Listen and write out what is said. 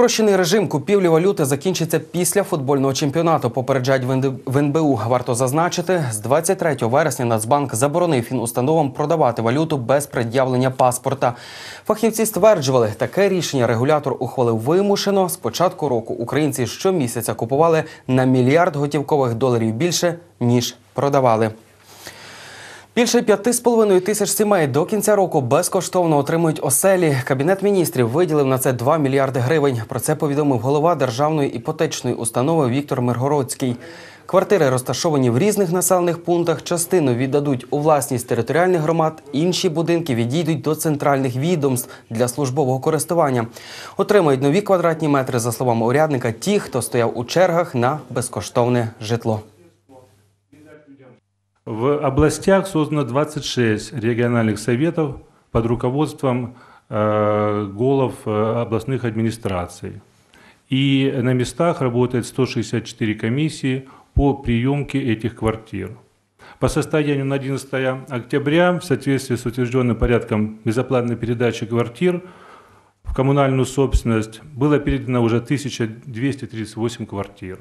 Спрощений режим купівлі валюти закінчиться після футбольного чемпіонату. Попереджають в НБУ. Варто зазначити, з 23 вересня Нацбанк заборонив фінустановам продавати валюту без пред'явлення паспорта. Фахівці стверджували, таке рішення регулятор ухвалив вимушено. З початку року українці щомісяця купували на мільярд готівкових доларів більше ніж продавали. Більше п'яти з половиною тисяч сімей до кінця року безкоштовно отримують оселі. Кабінет міністрів виділив на це 2 мільярди гривень. Про це повідомив голова державної іпотечної установи Віктор Миргородський. Квартири розташовані в різних населених пунктах. Частину віддадуть у власність територіальних громад, інші будинки відійдуть до центральних відомств для службового користування. Отримають нові квадратні метри, за словами урядника, ті, хто стояв у чергах на безкоштовне житло. В областях создано 26 региональных советов под руководством э, голов э, областных администраций. И на местах работает 164 комиссии по приемке этих квартир. По состоянию на 11 октября, в соответствии с утвержденным порядком безоплатной передачи квартир в коммунальную собственность, было передано уже 1238 квартир.